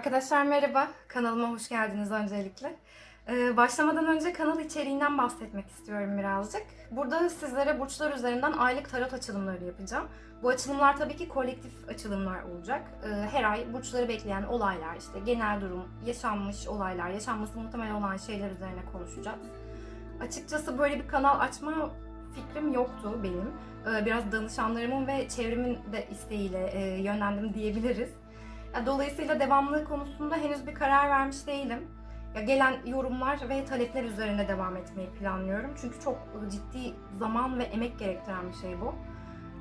Arkadaşlar merhaba, kanalıma hoş geldiniz öncelikle. Ee, başlamadan önce kanal içeriğinden bahsetmek istiyorum birazcık. Burada sizlere burçlar üzerinden aylık tarot açılımları yapacağım. Bu açılımlar tabii ki kolektif açılımlar olacak. Ee, her ay burçları bekleyen olaylar, işte genel durum, yaşanmış olaylar, yaşanması muhtemel olan şeyler üzerine konuşacağız. Açıkçası böyle bir kanal açma fikrim yoktu benim. Ee, biraz danışanlarımın ve çevremin de isteğiyle e, yönlendim diyebiliriz. Dolayısıyla devamlılığı konusunda henüz bir karar vermiş değilim. Ya gelen yorumlar ve talepler üzerine devam etmeyi planlıyorum. Çünkü çok ciddi zaman ve emek gerektiren bir şey bu.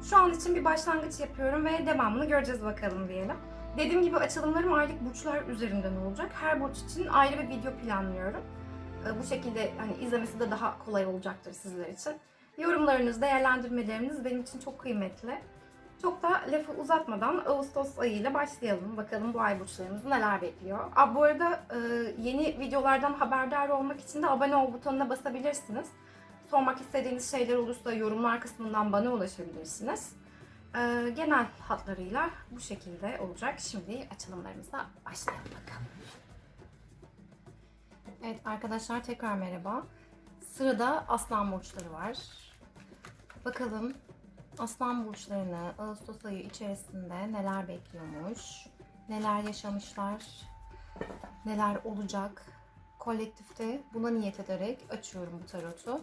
Şu an için bir başlangıç yapıyorum ve devamını göreceğiz bakalım diyelim. Dediğim gibi açılımlarım aylık burçlar üzerinden olacak. Her burç için ayrı bir video planlıyorum. Ee, Bu şekilde hani izlemesi de daha kolay olacaktır sizler için. Yorumlarınız, değerlendirmeleriniz benim için çok kıymetli. Çok da lafı uzatmadan Ağustos ayıyla başlayalım. Bakalım bu ay burçlarımızı neler bekliyor. Aa, bu arada e, yeni videolardan haberdar olmak için de abone ol butonuna basabilirsiniz. Sormak istediğiniz şeyler olursa yorumlar kısmından bana ulaşabilirsiniz. E, genel hatlarıyla bu şekilde olacak. Şimdi açılımlarımıza başlayalım bakalım. Evet arkadaşlar tekrar merhaba. Sırada aslan burçları var. Bakalım Aslan burçlarını Ağustos ayı içerisinde neler bekliyormuş? Neler yaşamışlar? Neler olacak? Kolektifte buna niyet ederek açıyorum bu tarotu.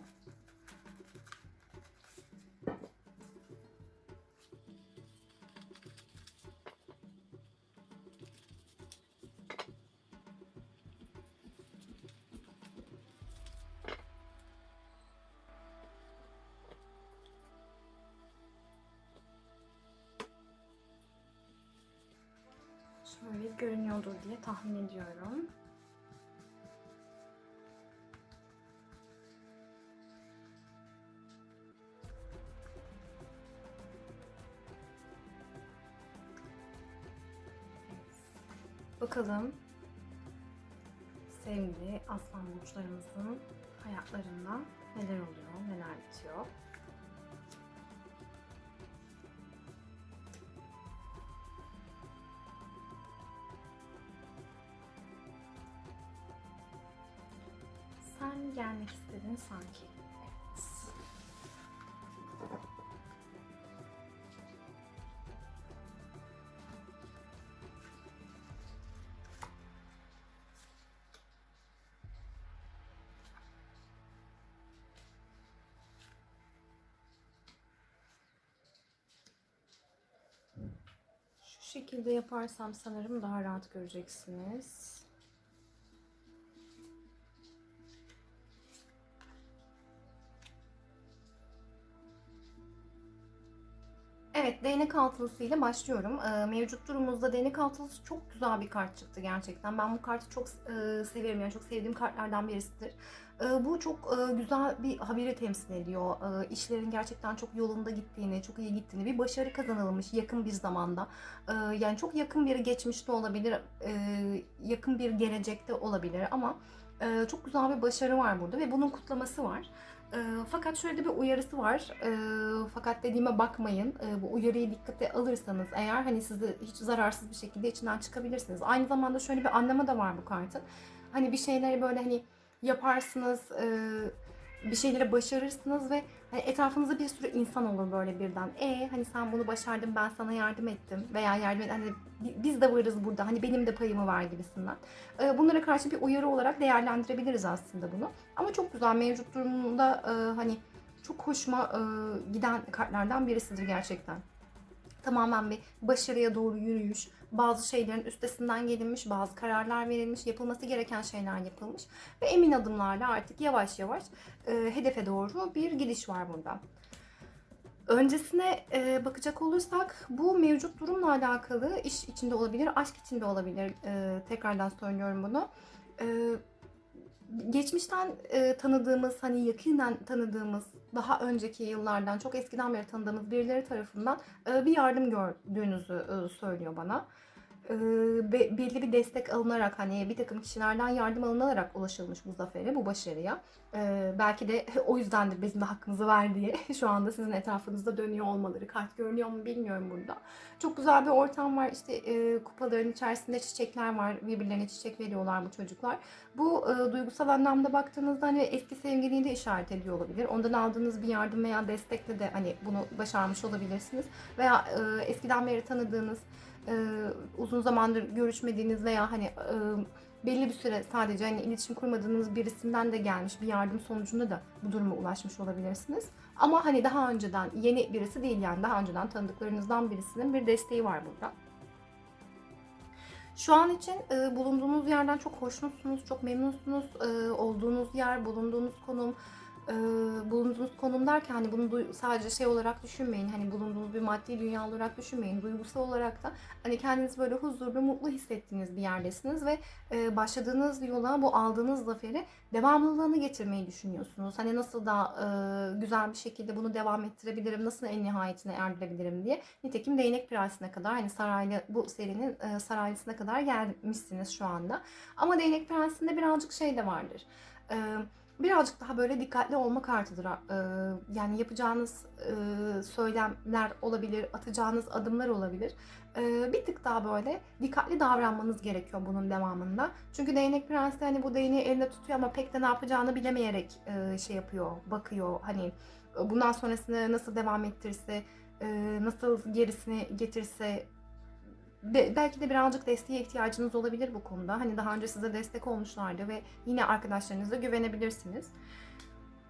Şöyle görünüyordur diye tahmin ediyorum. Bakalım sevgili aslan burçlarımızın hayatlarında neler oluyor, neler bitiyor. Gelmek istedin sanki. Şu şekilde yaparsam sanırım daha rahat göreceksiniz. Evet, değnek altılısıyla başlıyorum. Ee, mevcut durumumuzda değnek altılısı çok güzel bir kart çıktı gerçekten. Ben bu kartı çok e, severim yani çok sevdiğim kartlardan birisidir. E, bu çok e, güzel bir haberi temsil ediyor. E, işlerin gerçekten çok yolunda gittiğini, çok iyi gittiğini, bir başarı kazanılmış yakın bir zamanda. Yani çok yakın bir geçmişte olabilir, e, yakın bir gelecekte olabilir ama çok güzel bir başarı var burada ve bunun kutlaması var. E, fakat şöyle bir uyarısı var. E, fakat dediğime bakmayın. E, bu uyarıyı dikkate alırsanız eğer hani sizi hiç zararsız bir şekilde içinden çıkabilirsiniz. Aynı zamanda şöyle bir anlamı da var bu kartın. Hani bir şeyleri böyle hani yaparsınız, e, bir şeyleri başarırsınız ve hani etrafınızda bir sürü insan olur böyle birden. E hani sen bunu başardın ben sana yardım ettim veya yardım et, hani bi- biz de varız burada hani benim de payımı var gibisinden. E, bunlara karşı bir uyarı olarak değerlendirebiliriz aslında bunu. Ama çok güzel mevcut durumda e, hani çok hoşuma e, giden kartlardan birisidir gerçekten. Tamamen bir başarıya doğru yürüyüş, bazı şeylerin üstesinden gelinmiş, bazı kararlar verilmiş, yapılması gereken şeyler yapılmış ve emin adımlarla artık yavaş yavaş e, hedefe doğru bir gidiş var burada. Öncesine e, bakacak olursak bu mevcut durumla alakalı iş içinde olabilir, aşk içinde olabilir. E, tekrardan söylüyorum bunu. E, geçmişten e, tanıdığımız, hani yakinen tanıdığımız, daha önceki yıllardan çok eskiden beri tanıdığımız birileri tarafından e, bir yardım gördüğünüzü e, söylüyor bana. E, be- belli bir destek alınarak hani bir takım kişilerden yardım alınarak ulaşılmış bu zafere, bu başarıya. E, belki de o yüzdendir bizim de hakkımızı ver diye şu anda sizin etrafınızda dönüyor olmaları. Kart görünüyor mu bilmiyorum burada. Çok güzel bir ortam var. İşte e, kupaların içerisinde çiçekler var. Birbirlerine çiçek veriyorlar bu çocuklar. Bu e, duygusal anlamda baktığınızda hani eski sevgiliyi de işaret ediyor olabilir. Ondan aldığınız bir yardım veya destekle de hani bunu başarmış olabilirsiniz. Veya e, eskiden beri tanıdığınız, e, uzun zamandır görüşmediğiniz veya hani e, belli bir süre sadece hani iletişim kurmadığınız birisinden de gelmiş bir yardım sonucunda da bu duruma ulaşmış olabilirsiniz. Ama hani daha önceden yeni birisi değil yani daha önceden tanıdıklarınızdan birisinin bir desteği var burada. Şu an için e, bulunduğunuz yerden çok hoşnutsunuz, çok memnunsunuz. E, olduğunuz yer, bulunduğunuz konum, e, bulunduğunuz konum derken hani bunu sadece şey olarak düşünmeyin. Hani bulunduğunuz bir maddi dünya olarak düşünmeyin. Duygusal olarak da hani kendinizi böyle huzurlu, mutlu hissettiğiniz bir yerdesiniz ve e, başladığınız yola bu aldığınız zaferi devamlılığını getirmeyi düşünüyorsunuz. Hani nasıl daha e, güzel bir şekilde bunu devam ettirebilirim, nasıl en nihayetine erdirebilirim diye. Nitekim değnek prensine kadar hani saraylı bu serinin e, saraylısına kadar gelmişsiniz şu anda. Ama değnek prensinde birazcık şey de vardır. E, birazcık daha böyle dikkatli olma kartıdır. E, yani yapacağınız e, söylemler olabilir, atacağınız adımlar olabilir. E, bir tık daha böyle dikkatli davranmanız gerekiyor bunun devamında. Çünkü değnek prensi hani bu değneği elinde tutuyor ama pek de ne yapacağını bilemeyerek e, şey yapıyor, bakıyor. Hani bundan sonrasını nasıl devam ettirse, nasıl gerisini getirse Be- belki de birazcık desteğe ihtiyacınız olabilir bu konuda. Hani daha önce size destek olmuşlardı ve yine arkadaşlarınıza güvenebilirsiniz.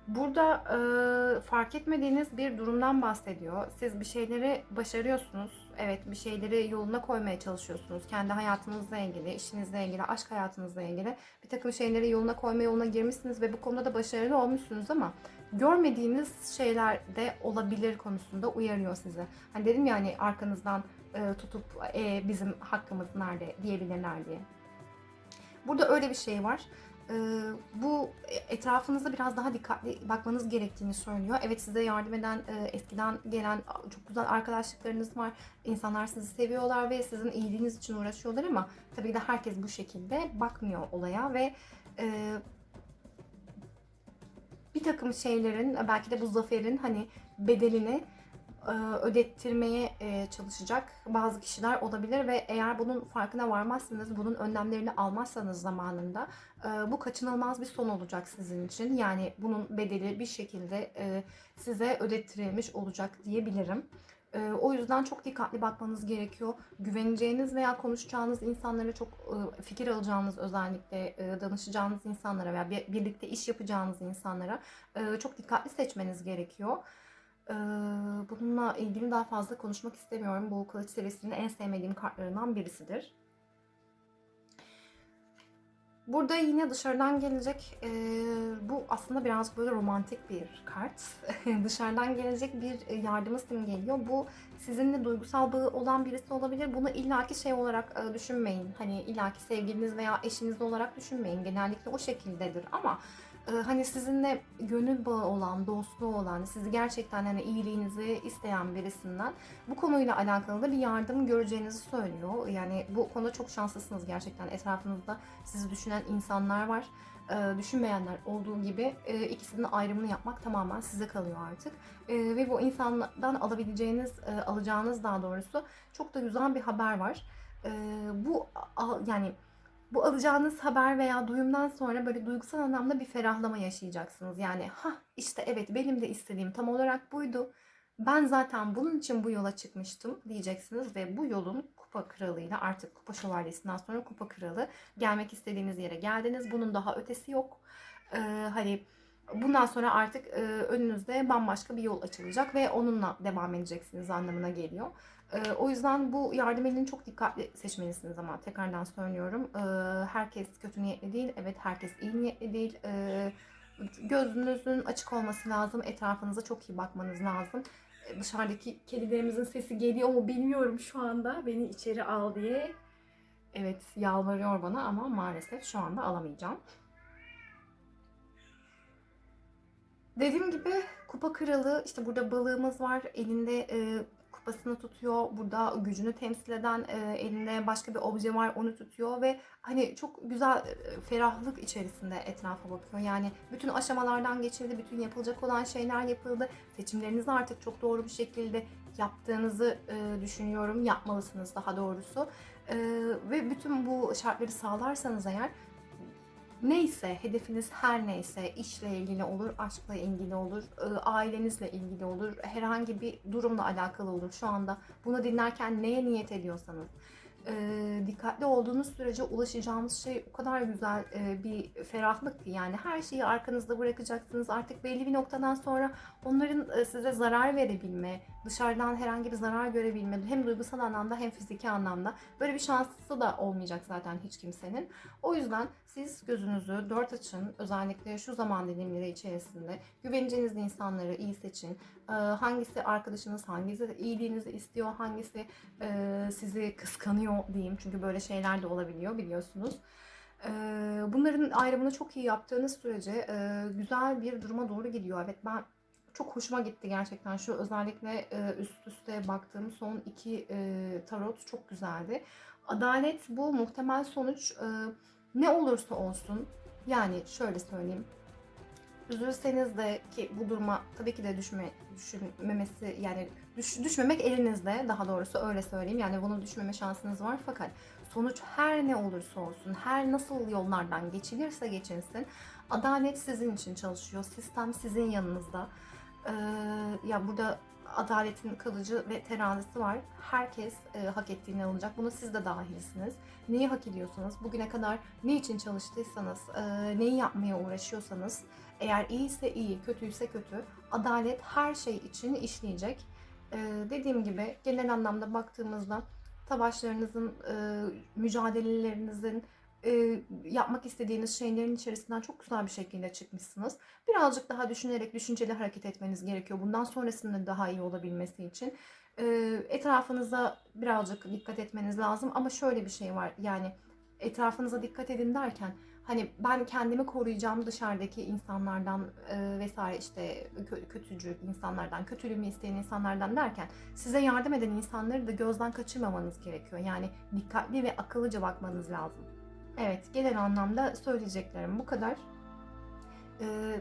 Burada e, fark etmediğiniz bir durumdan bahsediyor. Siz bir şeyleri başarıyorsunuz. Evet bir şeyleri yoluna koymaya çalışıyorsunuz. Kendi hayatınızla ilgili, işinizle ilgili, aşk hayatınızla ilgili bir takım şeyleri yoluna koyma yoluna girmişsiniz ve bu konuda da başarılı olmuşsunuz ama görmediğiniz şeyler de olabilir konusunda uyarıyor sizi. Hani dedim ya hani arkanızdan e, tutup e, bizim hakkımız nerede diyebilirler diye. Burada öyle bir şey var. E, bu etrafınızda biraz daha dikkatli bakmanız gerektiğini söylüyor. Evet size yardım eden e, eskiden gelen çok güzel arkadaşlıklarınız var. İnsanlar sizi seviyorlar ve sizin iyiliğiniz için uğraşıyorlar ama tabii de herkes bu şekilde bakmıyor olaya ve e, bir takım şeylerin belki de bu zaferin hani bedelini ödettirmeye e, çalışacak bazı kişiler olabilir ve eğer bunun farkına varmazsanız, bunun önlemlerini almazsanız zamanında e, bu kaçınılmaz bir son olacak sizin için. Yani bunun bedeli bir şekilde e, size ödettirilmiş olacak diyebilirim. E, O yüzden çok dikkatli bakmanız gerekiyor. Güveneceğiniz veya konuşacağınız insanlara çok e, fikir alacağınız özellikle e, danışacağınız insanlara veya bir- birlikte iş yapacağınız insanlara e, çok dikkatli seçmeniz gerekiyor. Ee, Bununla ilgili daha fazla konuşmak istemiyorum. Bu kılıç serisinin en sevmediğim kartlarından birisidir. Burada yine dışarıdan gelecek, e, bu aslında biraz böyle romantik bir kart. dışarıdan gelecek bir yardımı simgeliyor. Bu sizinle duygusal bağı olan birisi olabilir. Bunu illaki şey olarak e, düşünmeyin. Hani illaki sevgiliniz veya eşiniz olarak düşünmeyin. Genellikle o şekildedir ama hani sizinle gönül bağı olan, dostluğu olan, sizi gerçekten hani iyiliğinizi isteyen birisinden bu konuyla alakalı da bir yardım göreceğinizi söylüyor. Yani bu konuda çok şanslısınız gerçekten. Etrafınızda sizi düşünen insanlar var. E, düşünmeyenler olduğu gibi e, ikisinin ayrımını yapmak tamamen size kalıyor artık. E, ve bu insandan alabileceğiniz, e, alacağınız daha doğrusu çok da güzel bir haber var. E, bu yani bu alacağınız haber veya duyumdan sonra böyle duygusal anlamda bir ferahlama yaşayacaksınız. Yani ha işte evet benim de istediğim tam olarak buydu. Ben zaten bunun için bu yola çıkmıştım diyeceksiniz ve bu yolun kupa kralıyla artık kupa şövalyesinden sonra kupa kralı gelmek istediğiniz yere geldiniz. Bunun daha ötesi yok. Ee, hani bundan sonra artık e, önünüzde bambaşka bir yol açılacak ve onunla devam edeceksiniz anlamına geliyor. Ee, o yüzden bu yardım elini çok dikkatli seçmelisiniz ama tekrardan söylüyorum. Ee, herkes kötü niyetli değil. Evet herkes iyi niyetli değil. Ee, gözünüzün açık olması lazım. Etrafınıza çok iyi bakmanız lazım. Dışarıdaki kedilerimizin sesi geliyor mu bilmiyorum şu anda. Beni içeri al diye. Evet yalvarıyor bana ama maalesef şu anda alamayacağım. Dediğim gibi kupa kralı işte burada balığımız var. Elinde e, kupasını tutuyor. Burada gücünü temsil eden e, elinde başka bir obje var onu tutuyor ve hani çok güzel e, ferahlık içerisinde etrafa bakıyor. Yani bütün aşamalardan geçildi, bütün yapılacak olan şeyler yapıldı. Seçimlerinizi artık çok doğru bir şekilde yaptığınızı e, düşünüyorum. Yapmalısınız daha doğrusu. E, ve bütün bu şartları sağlarsanız eğer neyse hedefiniz her neyse işle ilgili olur, aşkla ilgili olur, e, ailenizle ilgili olur, herhangi bir durumla alakalı olur. Şu anda bunu dinlerken neye niyet ediyorsanız e, dikkatli olduğunuz sürece ulaşacağınız şey o kadar güzel e, bir ferahlık ki yani her şeyi arkanızda bırakacaksınız. Artık belli bir noktadan sonra onların e, size zarar verebilme, dışarıdan herhangi bir zarar görebilme hem duygusal anlamda hem fiziki anlamda böyle bir şansı da olmayacak zaten hiç kimsenin. O yüzden siz gözünüzü dört açın. Özellikle şu zaman dilimleri içerisinde güveneceğiniz insanları iyi seçin. Ee, hangisi arkadaşınız, hangisi iyiliğinizi istiyor, hangisi e, sizi kıskanıyor diyeyim. Çünkü böyle şeyler de olabiliyor biliyorsunuz. Bunların ayrımını çok iyi yaptığınız sürece e, güzel bir duruma doğru gidiyor. Evet ben çok hoşuma gitti gerçekten. Şu özellikle e, üst üste baktığım son iki e, tarot çok güzeldi. Adalet bu muhtemel sonuç e, ne olursa olsun yani şöyle söyleyeyim. Üzülseniz de ki bu duruma tabii ki de düşme, düşünmemesi yani düş, düşmemek elinizde daha doğrusu öyle söyleyeyim. Yani bunu düşmeme şansınız var fakat sonuç her ne olursa olsun, her nasıl yollardan geçilirse geçilsin adalet sizin için çalışıyor. Sistem sizin yanınızda. Ee, ya burada adaletin kalıcı ve terazisi var. Herkes e, hak ettiğini alacak. Buna siz de dahilsiniz. Neyi hak ediyorsanız, bugüne kadar ne için çalıştıysanız, e, neyi yapmaya uğraşıyorsanız, eğer iyiyse iyi, kötüyse kötü, adalet her şey için işleyecek. E, dediğim gibi genel anlamda baktığımızda savaşlarınızın, e, mücadelelerinizin, e, yapmak istediğiniz şeylerin içerisinden çok güzel bir şekilde çıkmışsınız. Birazcık daha düşünerek, düşünceli hareket etmeniz gerekiyor. Bundan sonrasında daha iyi olabilmesi için. E, etrafınıza birazcık dikkat etmeniz lazım. Ama şöyle bir şey var. Yani etrafınıza dikkat edin derken hani ben kendimi koruyacağım dışarıdaki insanlardan e, vesaire işte kö- kötücü insanlardan, kötülüğümü isteyen insanlardan derken size yardım eden insanları da gözden kaçırmamanız gerekiyor. Yani dikkatli ve akıllıca bakmanız lazım. Evet, genel anlamda söyleyeceklerim bu kadar. Ee,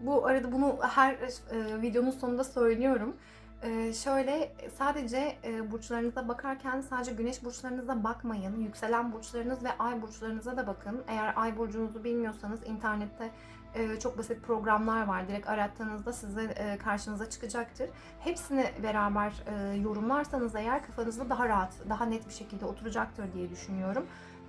bu arada bunu her e, videonun sonunda söylüyorum. Ee, şöyle sadece e, burçlarınıza bakarken sadece güneş burçlarınıza bakmayın. Yükselen burçlarınız ve ay burçlarınıza da bakın. Eğer ay burcunuzu bilmiyorsanız internette e, çok basit programlar var. Direkt arattığınızda size e, karşınıza çıkacaktır. Hepsini beraber e, yorumlarsanız eğer kafanızda daha rahat, daha net bir şekilde oturacaktır diye düşünüyorum.